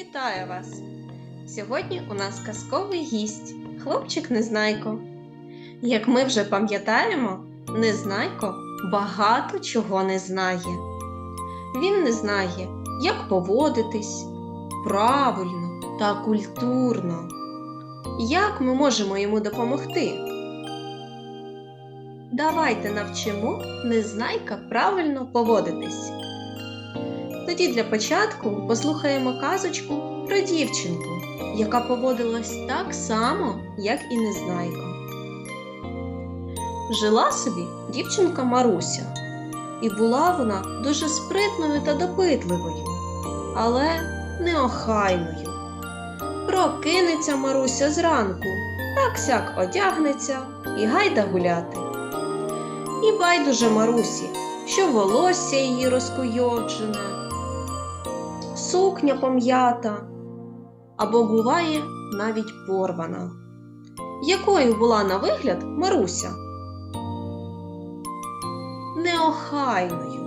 Вітаю вас! Сьогодні у нас казковий гість, хлопчик Незнайко. Як ми вже пам'ятаємо, Незнайко багато чого не знає. Він не знає, як поводитись правильно та культурно. Як ми можемо йому допомогти? Давайте навчимо Незнайка правильно поводитись. Тоді для початку послухаємо казочку про дівчинку, яка поводилась так само, як і Незнайко. Жила собі дівчинка Маруся, і була вона дуже спритною та допитливою, але неохайною. Прокинеться Маруся зранку, так сяк одягнеться і гайда гуляти. І байдуже Марусі, що волосся її розкуйоджене, сукня пом'ята або буває навіть порвана. Якою була на вигляд Маруся? Неохайною.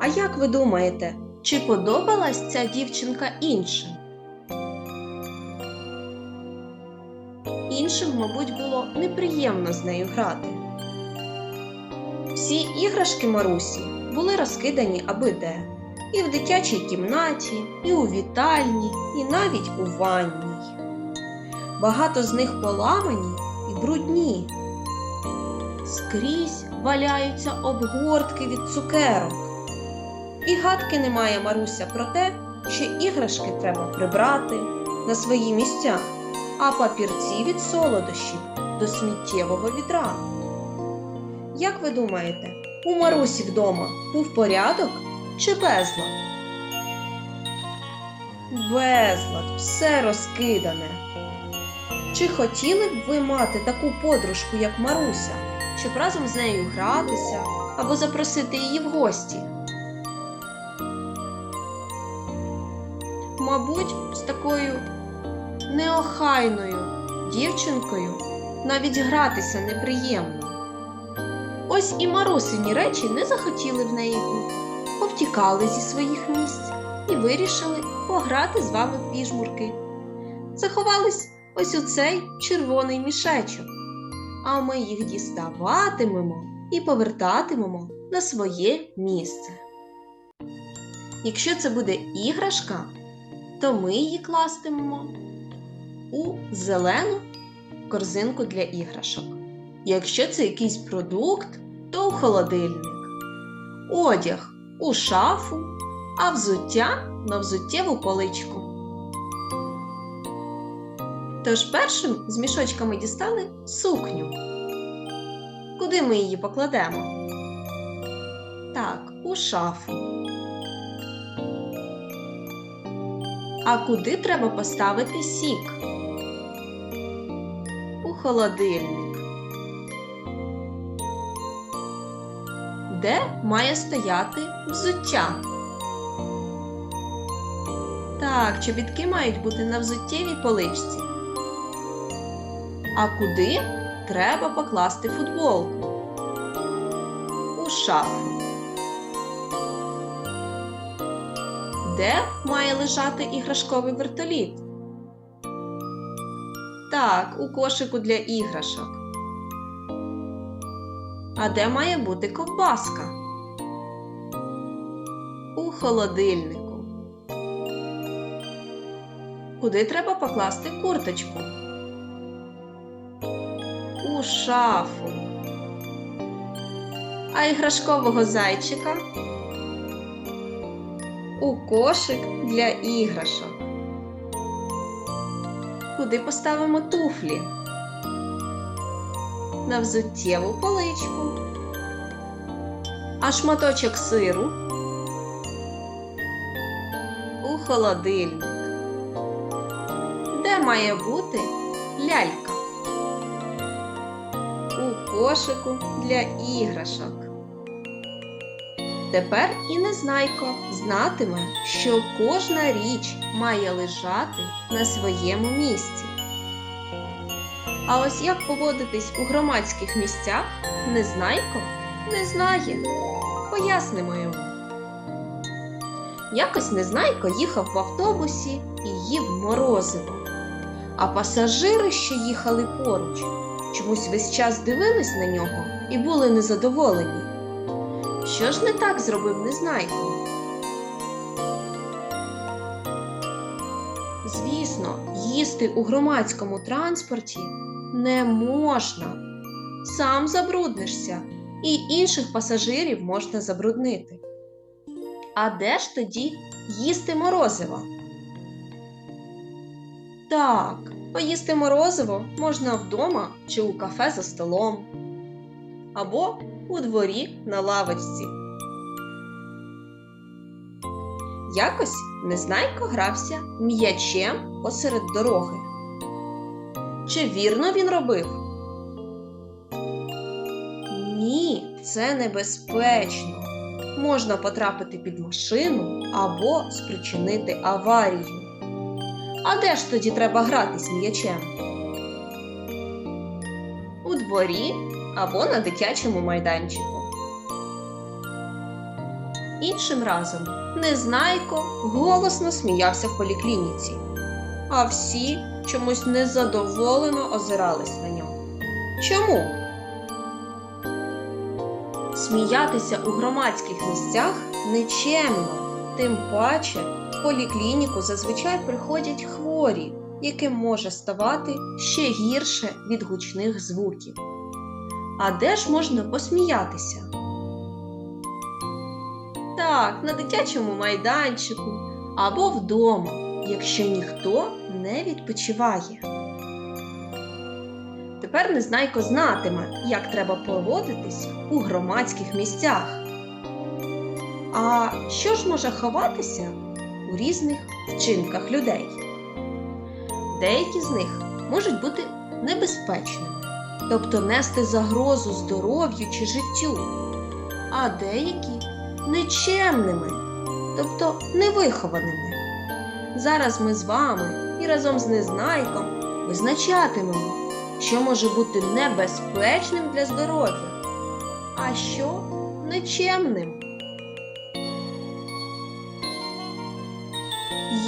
А як ви думаєте, чи подобалась ця дівчинка іншим? Іншим, мабуть, було неприємно з нею грати. Всі іграшки Марусі були розкидані аби де. І в дитячій кімнаті, і у вітальні, і навіть у ванній. Багато з них поламані і брудні. Скрізь валяються обгортки від цукерок. І гадки немає Маруся про те, що іграшки треба прибрати на свої місця, а папірці від солодощів до сміттєвого відра. Як ви думаєте, у Марусі вдома був порядок чи безлад? Безлад, все розкидане. Чи хотіли б ви мати таку подружку, як Маруся, щоб разом з нею гратися або запросити її в гості? Мабуть, з такою неохайною дівчинкою навіть гратися неприємно. Ось і марусині речі не захотіли в неї бути, повтікали зі своїх місць і вирішили пограти з вами в піжмурки. Заховались ось у цей червоний мішечок, а ми їх діставатимемо і повертатимемо на своє місце. Якщо це буде іграшка, то ми її кластимемо у зелену корзинку для іграшок. Якщо це якийсь продукт, то у холодильник, одяг у шафу, а взуття на взуттєву поличку. Тож першим з мішочками дістали сукню. Куди ми її покладемо? Так, у шафу. А куди треба поставити сік? У холодильник. Де має стояти взуття? Так, чобітки мають бути на взуттєвій поличці. А куди треба покласти футболку? У шафу. Де має лежати іграшковий вертоліт? Так, у кошику для іграшок. А де має бути ковбаска? У холодильнику. Куди треба покласти курточку? У шафу. А іграшкового зайчика? У кошик для іграшок. Куди поставимо туфлі? На взуттєву поличку. А шматочок сиру у холодильник. Де має бути лялька? У кошику для іграшок. Тепер і незнайко знатиме, що кожна річ має лежати на своєму місці. А ось як поводитись у громадських місцях, незнайко не знає. Пояснимо йому. Якось Незнайко їхав в автобусі і їв морозиво. А пасажири, що їхали поруч, чомусь весь час дивились на нього і були незадоволені. Що ж не так зробив Незнайко? Звісно, їсти у громадському транспорті не можна. Сам забруднишся, і інших пасажирів можна забруднити. А де ж тоді їсти морозиво? Так, поїсти морозиво можна вдома чи у кафе за столом, або у дворі на лавочці. Якось Незнайко грався м'ячем посеред дороги. Чи вірно він робив? Ні, це небезпечно. Можна потрапити під машину або спричинити аварію. А де ж тоді треба гратись м'ячем? У дворі або на дитячому майданчику. Іншим разом Незнайко голосно сміявся в поліклініці, а всі чомусь незадоволено озирались на нього. Чому? Сміятися у громадських місцях нечемно, тим паче в поліклініку зазвичай приходять хворі, яким може ставати ще гірше від гучних звуків. А де ж можна посміятися? Так, на дитячому майданчику або вдома, якщо ніхто не відпочиває. Тепер Незнайко знатиме, як треба поводитись у громадських місцях. А що ж може ховатися у різних вчинках людей? Деякі з них можуть бути небезпечними, тобто нести загрозу здоров'ю чи життю, а деякі нечемними, тобто невихованими. Зараз ми з вами і разом з Незнайком визначатимемо, що може бути небезпечним для здоров'я, а що нечемним.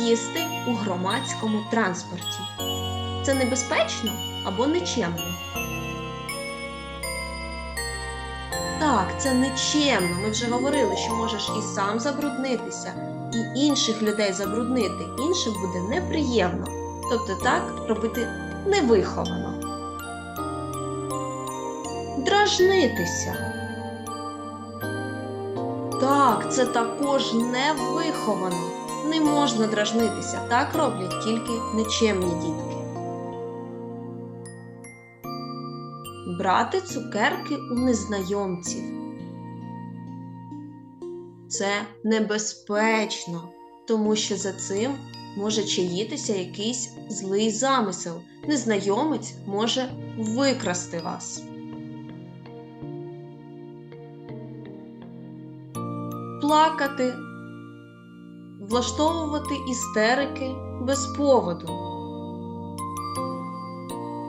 Їсти у громадському транспорті. Це небезпечно або нечемно? Так, це нечемно. Ми вже говорили, що можеш і сам забруднитися, і інших людей забруднити. Іншим буде неприємно. Тобто так робити невиховано. Дражнитися. Так, це також невиховано. Не можна дражнитися. Так роблять тільки нечемні дітки. Брати цукерки у незнайомців. Це небезпечно, тому що за цим може чаїтися якийсь злий замисел. Незнайомець може викрасти вас. Плакати, влаштовувати істерики без поводу.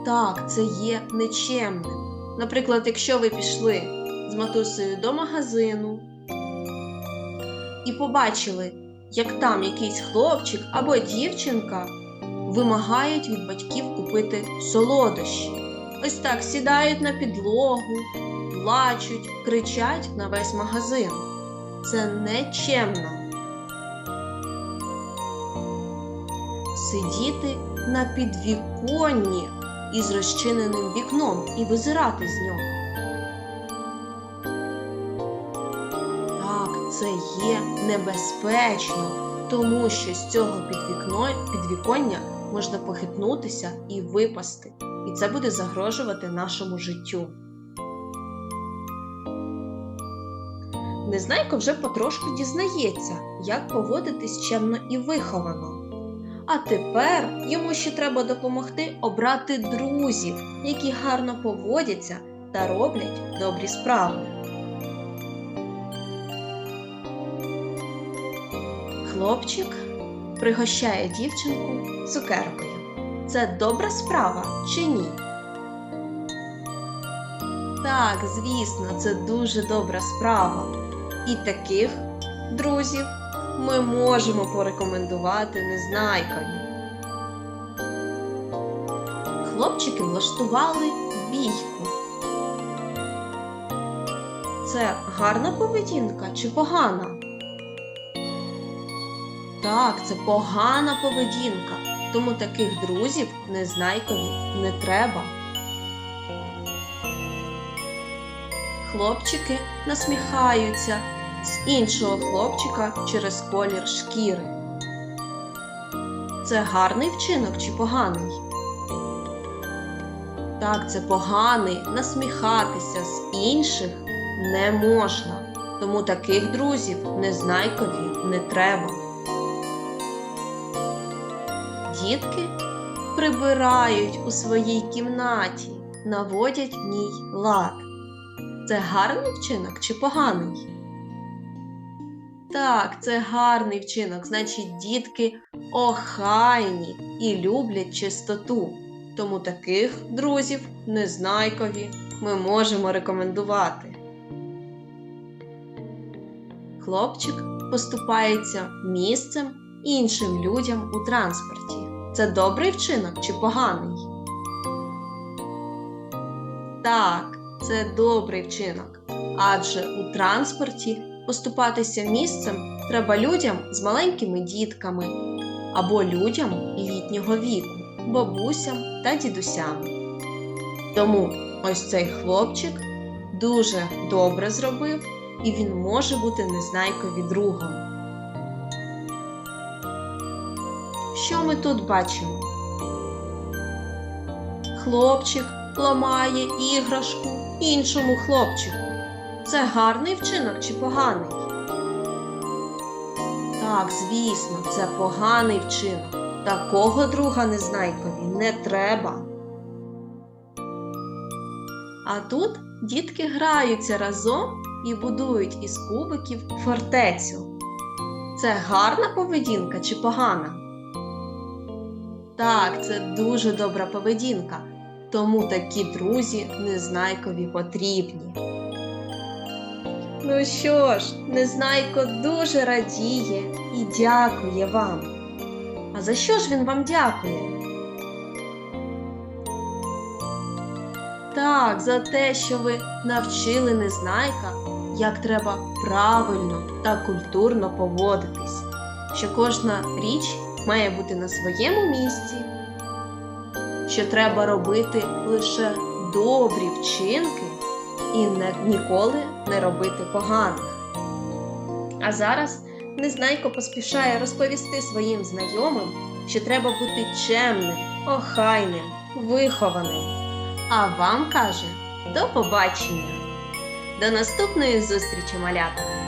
Так, це є нечемним. Наприклад, якщо ви пішли з матусею до магазину і побачили, як там якийсь хлопчик або дівчинка вимагають від батьків купити солодощі. Ось так сідають на підлогу, плачуть, кричать на весь магазин. Це нечемно. Сидіти на підвіконні із розчиненим вікном і визирати з нього. Це є небезпечно, тому що з цього підвіконня можна похитнутися і випасти, і це буде загрожувати нашому життю. Незнайко вже потрошку дізнається, як поводитись чемно і виховано. А тепер йому ще треба допомогти обрати друзів, які гарно поводяться та роблять добрі справи. Хлопчик пригощає дівчинку цукеркою. Це добра справа чи ні? Так, звісно, це дуже добра справа. І таких друзів ми можемо порекомендувати незнайкові. Хлопчики влаштували бійку. Це гарна поведінка чи погана? Так, це погана поведінка, тому таких друзів незнайкові не треба. Хлопчики насміхаються з іншого хлопчика через колір шкіри. Це гарний вчинок чи поганий? Так, це поганий, насміхатися з інших не можна, тому таких друзів незнайкові не треба. Дітки прибирають у своїй кімнаті, наводять в ній лад. Це гарний вчинок чи поганий? Так, це гарний вчинок, значить, дітки охайні і люблять чистоту. Тому таких друзів незнайкові ми можемо рекомендувати. Хлопчик поступається місцем іншим людям у транспорті. Це добрий вчинок чи поганий? Так, це добрий вчинок. Адже у транспорті поступатися місцем треба людям з маленькими дітками або людям літнього віку, бабусям та дідусям. Тому ось цей хлопчик дуже добре зробив, і він може бути незнайкові другом. Що ми тут бачимо? Хлопчик ламає іграшку іншому хлопчику. Це гарний вчинок чи поганий? Так, звісно, це поганий вчинок. Такого друга незнайкові не треба. А тут дітки граються разом і будують із кубиків фортецю. Це гарна поведінка чи погана? Так, це дуже добра поведінка, тому такі друзі незнайкові потрібні. Ну що ж, Незнайко дуже радіє і дякує вам. А за що ж він вам дякує? Так, за те, що ви навчили Незнайка, як треба правильно та культурно поводитись, що кожна річ має бути на своєму місці, що треба робити лише добрі вчинки і ніколи не робити поганих. А зараз Незнайко поспішає розповісти своїм знайомим, що треба бути чемним, охайним, вихованим. А вам каже до побачення! До наступної зустрічі, малята!